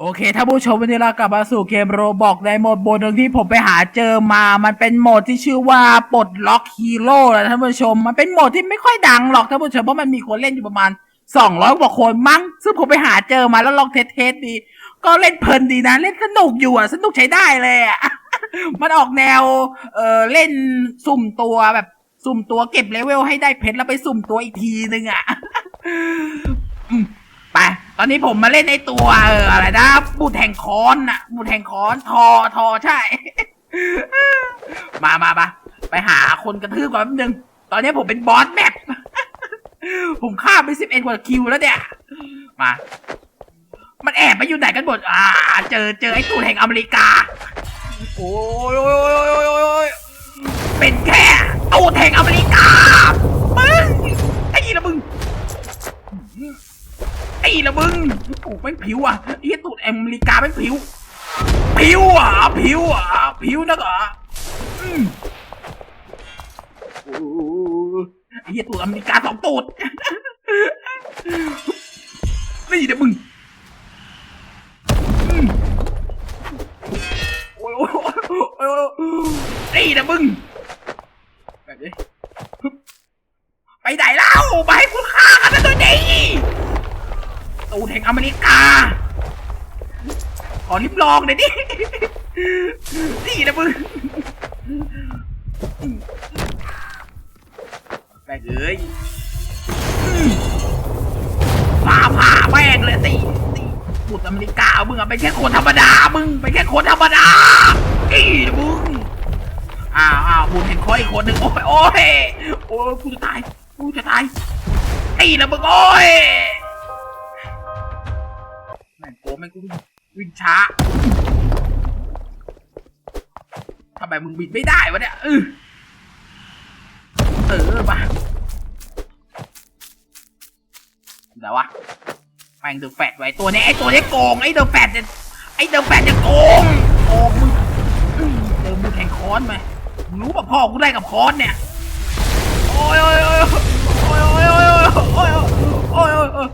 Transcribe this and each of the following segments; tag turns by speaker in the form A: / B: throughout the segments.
A: โอเค ถ้าผู้ชมวันนี้เรากลับมาสู่เกมโรบอกในโหมดโบนหนึ่งที่ผมไปหาเจอมา มันเป็นโหมดที่ชื่อว่าปลดล็อกฮีโร่นะท่านผู้ชม มันเป็นโหมดที่ไม่ค่อยดังหรอกท่านผู้ชมเพราะมันมีคนเล่นอยู่ประมาณสองร้อยกว่าคนมั้ง ซึ่งผมไปหาเจอมาแล้วลองเทสเทสดี ก็เล่นเพลินดีนะ เล่นสนุกอยู่อะ สนุกใช้ได้เลยอะ มันออกแนว เออเล่นสุ่มตัวแบบ สุ่มตัวเก็บเลเวลให้ได้เพชรแล้วไปสุ่มตัวอีกทีนึงอะ ตอนนี้ผมมาเล่นในตัวเอออะไรนะบูทแห่งคอนน่ะบูทแห่งคอนทอทอใช่ มามามาไปหาคนกระทืบก่อนแป๊บนึง ตอนนี้ผมเป็นบอสแมป ผมฆ่าไปสิบเอ็ดกว่าคิวแล้วเนี่ย มา มันแอบไปอยู่ไหนกันหมดอ่า เจอเจอไอ้ตูนแห่งอเมริกา โอ้ยโอ้ยโอ้ยโอ้ยโอ้ยเป็นแค่ตูนแห่งอเมริกา ละมึงโอ้ไม่งผิวอะไอ้ตูดอเมริกาไม่งผิว ผิวอะผิวอะผิวนักอะอืมโอ้ไอ้ตูดอเมริกาสองตูดนี่เดี๋ยวมึงอืมโอ้ยโอ้ยโอ้ยนี่เดี๋ยวมึงแบบนี้ไปไหนเล่าไปให้คุณฆ่ากันนะตัวนี้ ตูแห่งอเมริกา ขอริบลองหน่อยดินี่นะมึงแม่งเอ้ยมฟ้าผ่าแม่งเลยตีตีตูดอเมริกามึงอะเป็นแค่คนธรรมดา มึงเป็นแค่คนธรรมดาอีนะมึงอ้าวอ้าวบุญเห็นคอยอีกคนหนึ่งโอ้ยโอ้ยโอ้ยกูจะตายกูจะตายไอ้นะมึงโอ้ย แม่งโกแม่งกูวิ่งวิ่งช้าทำไมมึงบินไม่ได้วะเนี่ยเออเออมาเดี๋ยววะแม่งเดอะแฟดไว้ตัวนี้ไอตัวนี้โกงไอเดอะแฟดเนี่ยไอเดอะแฟดจะโกงโกงมึงอืมเจอมึงแข่งคอนไหมรู้ป่ะพ่อกูได้กับคอนเนี่ยโอ้ยโอ้ยโอ้ยโอ้ยโอ้ยโอ้ยโอ้ยโอ้ย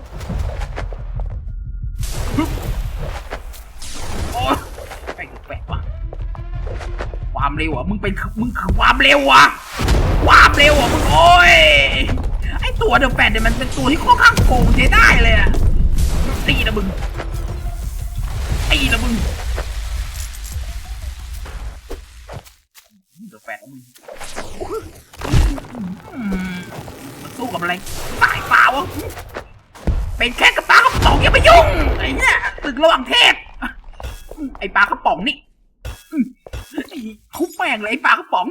A: เร็วอะมึงเป็นมึงคือความเร็วอะความเร็วอะมึงโอ้ยไอตัวเดอะแปดเนี่ยมันเป็นตัวที่ค่อนข้างโกงใช้ได้เลยอะตีนะมึงตีนะมึงเดอะแปดมึงมันสู้กับอะไรตายเปล่าวะเป็นแค่กระป๋ากระป๋องอย่าไปยุ่งไอ้เนี่ยตึกระหว่างเทพไอ้ปลากระป๋องนี่อืมนี่ ม่งเลยไอ้ปากระป๋อง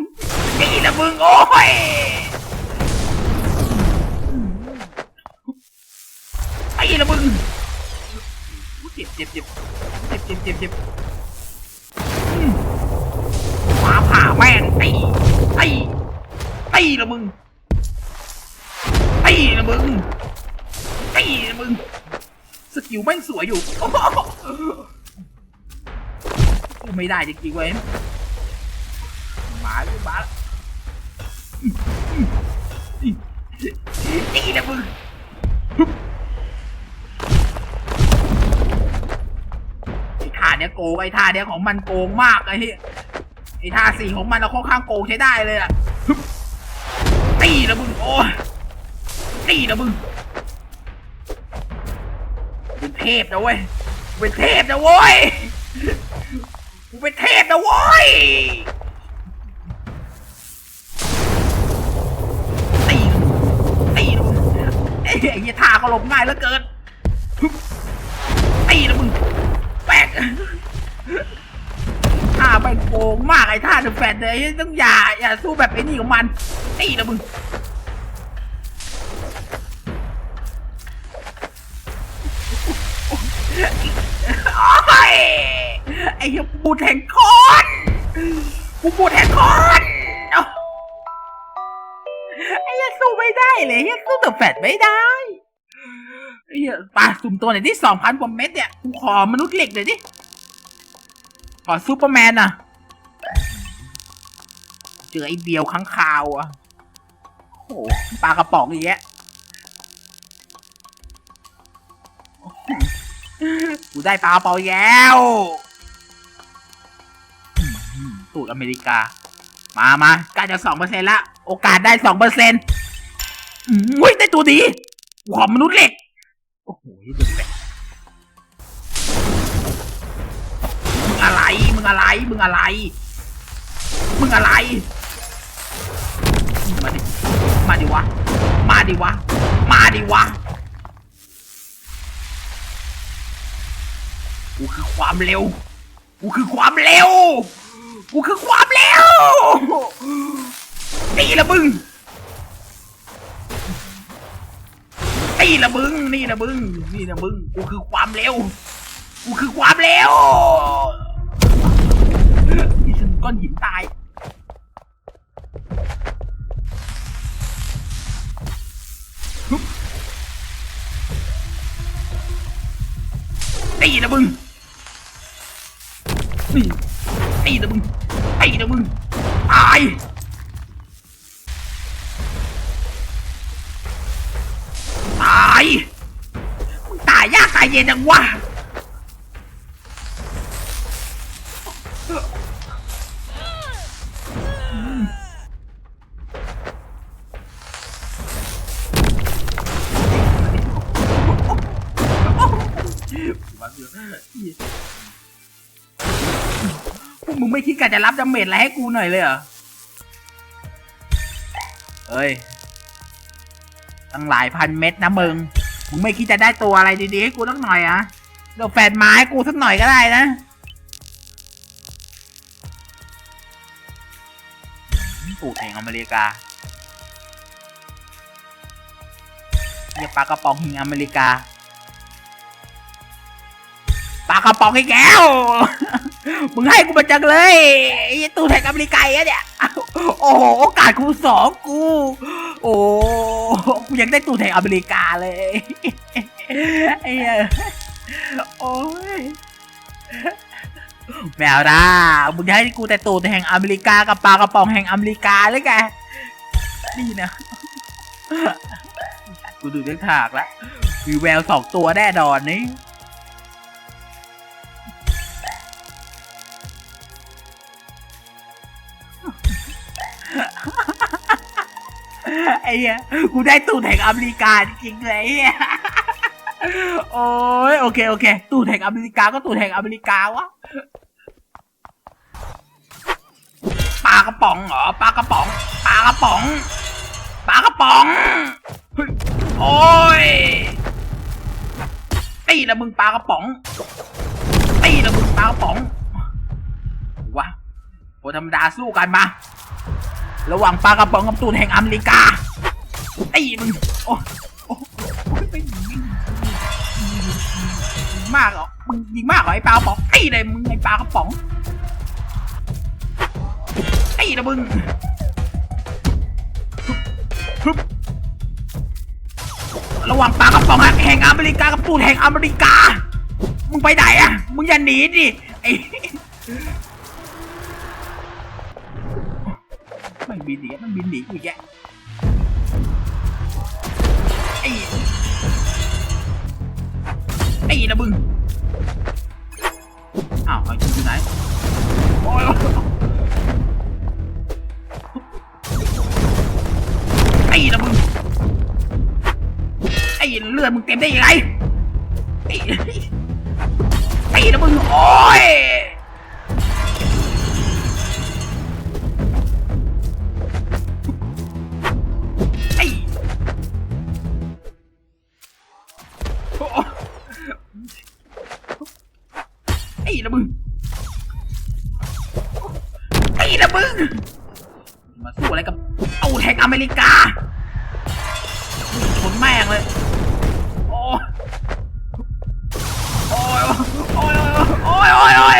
A: นี่นะมึงโอ้ยไอ้นะมึงเจ็บเจ็บเจ็บเจ็บเจ็บเจ็บเจ็บอืมฟ้าผ่าแม่งตีตีตีนะมึงตีนะมึงไอ้มึงสกิลแม่งสวยอยู่ไม่ได้จริงๆเว้ย มาเลยมานี่นะมึงไอ้ท่าเนี้ยโกงไอ้ท่าเนี้ยของมันโกงมากไอ้เฮียไอ้ท่าสี่ของมันเราค่อนข้างโกงใช้ได้เลยอะตีนะมึงโอ้ตีนะมึงเป็นเทพนะเว้ยเป็นเทพนะเว้ยกูเป็นเทพนะเว้ย ก็หลบง่ายเหลือเกินตีนะมึงแปลกท่าไปโกงมากไอ้ท่าเดอะแฟนเลยต้องอย่าอย่าสู้แบบไอ้นี่ของมันตีนะมึงโอ้ยไอ้บูแทงคอนกูบูแทงคอนไอ้เหี้ยสู้ไม่ได้เลยไอ้เฮียสู้แต่แฟดไม่ได้ เหี้ยปลาสุ่มตัวไหนที่สองพันกว่าเม็ดเนี่ยกูขอมนุษย์เหล็กหน่อยดิ ขอซูเปอร์แมนน่ะ เจอไอ้เบียวข้างคาวอะโอ้โหปลากระป๋องอย่างเงี้ยกูได้ปลาเปล่าแล้วตูดอเมริกา มามาใกล้จะสองเปอร์เซ็นละ โอกาสได้สองเปอร์เซ็นต์อุ้ยได้ตัวดีหัวมนุษย์เหล็ก โอ้โหเดือดแปลกมึงอะไร มึงอะไร มึงอะไร มึงอะไร มาดิ มาดิวะ มาดิวะ มาดิวะ กูคือความเร็ว กูคือความเร็ว กูคือความเร็วนี่ละมึง นี่ละมึงนี่ละมึงนี่ละมึงกูคือความเร็วกูคือความเร็วนี่ฉันก้อนหินตายตีนะมึงนี่ตีนะมึงตีนะมึงตาย มึงตายยากตายเย็นจังวะพวกมึงไม่คิดกันจะรับดาเมจอะไรให้กูหน่อยเลยเหรอ เอ้ย ตั้งหลายพันเม็ดนะมึง มึงไม่คิดจะได้ตัวอะไรดีๆให้กูสักหน่อยอะเดี๋ยวแฟนไม้กูสักหน่อยก็ได้นะปูแห่งอเมริกาเรียกปลากระป๋องแห่งอเมริกาปลากระป๋องไอ้แก้ว มึงให้กูมาจังเลยไอ้ตู้แทงอเมริกาเนี่ย โอ้โห โอกาสกูสองกู โอ้กูยังได้ตู้แทงอเมริกาเลยไอ้เหี้ยโอ้ยแมวนะมึงจะให้กูแต่ตูดแห่งอเมริกากับปลากระป๋องแห่งอเมริกาเลยแกนี่นะ กูดูเรื่องถากแล้วมีแววสองตัวแน่นอนนี่ ไอ้เหี้ยกูได้ตูดแห่งอเมริกาจริงๆเลยไอ้เหี้ยโอ้ยโอเคโอเค ตูดแห่งอเมริกาก็ตูดแห่งอเมริกาวะปลากระป๋องเหรอปลากระป๋องปลากระป๋องปลากระป๋องโอ้ยตีละมึงปลากระป๋องตีละมึงปลากระป๋องวะคนธรรมดาสู้กันมา ระหว่างปลากระป๋องกับตูนแห่งอเมริกา ไอ้มึงโอ้โอ้ไม่ยิงไม่ยิงยิงมากเหรอมึงยิงมากเหรอไอ้ปลากระป๋องไอ้เลยมึงไอ้ปลากระป๋องไอ้นะมึงระหว่างปลากระป๋องแห่งอเมริกากับตูนแห่งอเมริกา มึงไปไหนอะมึงอย่าหนีดิไอ้ มันบินหนีมันบินหนีกูแยะไอ้ไอ้นะมึงอ้าวไอ้อยู่ไหนโอ้ยไอ้นะมึงไอ้เลือดมึงเต็มได้ยังไงไอ้ไอ้นะมึงโอ้ แทงอเมริกาชนแม่งเลย โอ้โอ้ยโอ้ยโอ้ยโอ้ยโอ้ย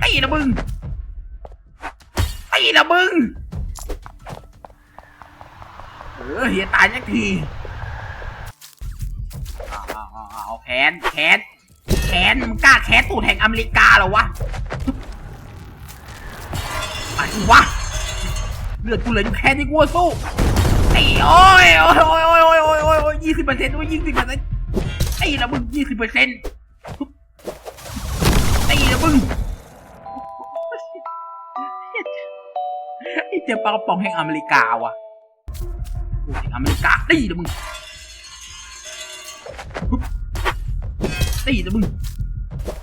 A: ไอ้ละมึงไอ้ละมึง เออเฮียตายสักทีเอาแขนแขนแขนมึงกล้าแขนตูดแห่งอเมริกาเหรอวะไปสิวะ เลือดกูเหลืออยู่แค่นี้กูสู้ไอ้โอ้ยโอ้ยโอ้ยโอ้ยโอ้ยโอ้ยโอ้ยยี่สิบเปอร์เซ็นต์โอ้ยยี่สิบเปอร์เซ็นต์ตีละมึงยี่สิบเปอร์เซ็นต์ตีละมึงไอ้เจ้าปลากระป๋องแห่งอเมริกาว่ะโอ้ยอเมริกาตีละมึงฮึบตีละมึง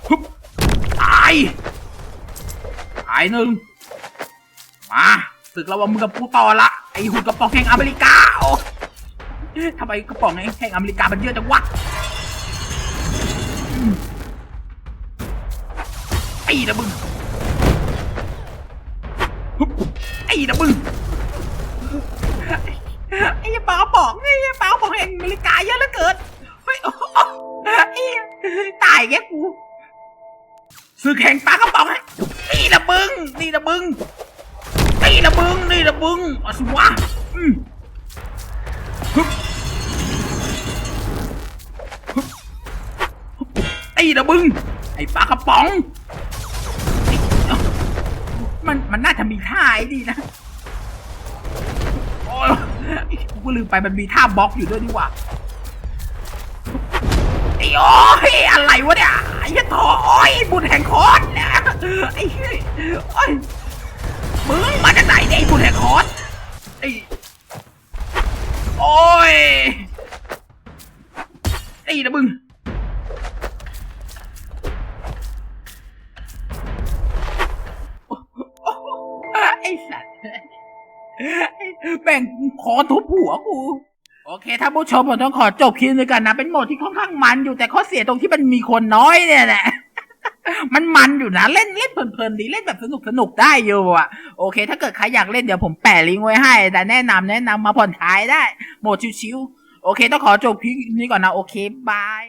A: ฮึบตายตายหนึ่งมา ศึกระหว่างมึงกับกูต่อละไอ้หุ่นกระป๋องแห่งอเมริกาโอ้ทำไมกระป๋องแห่งอเมริกามันเยอะจังวะไอ้นะมึงไอ้นะมึงไอ้ปลากระป๋องไอ้ปลากระป๋องแห่งอเมริกาเยอะเหลือเกินเฮ้ยไอ้ตายแกกูซื้อแข่งปลากระป๋องให้นะมึงนี่นะมึงนี่นะมึง นี่ะมึงเอาสิวะอืมฮึบฮึบไอ้นะมึง ไอ้ปลากระป๋องมันมันน่าจะมีท่าไอ้นี่นะ โอ้ยกูก็ลืมไปมันมีท่าบล็อกอยู่ด้วยนี่หว่าไอ้โอ้ยอะไรวะเนี่ยไอ้เหี้ยทอโอ้ยบุญแห่งคอนเนี่ยไอ้เหี้ยโอ้ย มึงมาจากไหนเนี่ยไอ้บุญแห่งคอนไอ้โอ้ยไอ้นะมึงไอ้สัตว์แบ่งขอทุบหัวกู โอเคท่านผู้ชมผมต้องขอจบคลิปนี้กันนะ เป็นโหมดที่ค่อนข้างมันอยู่แต่ข้อเสียตรงที่มันมีคนน้อยเนี่ยแหละ มันมันอยู่นะ เล่นเล่นเพลินๆดีเล่นแบบสนุกสนุกได้อยู่อะ โอเค ถ้าเกิดใครอยากเล่นเดี๋ยวผมแปะลิงก์ไว้ให้ แต่แนะนำแนะนำมาผ่อนคลายได้ โหมดชิวๆโอเค ต้องขอจบคลิปนี้ก่อนนะ โอเคบาย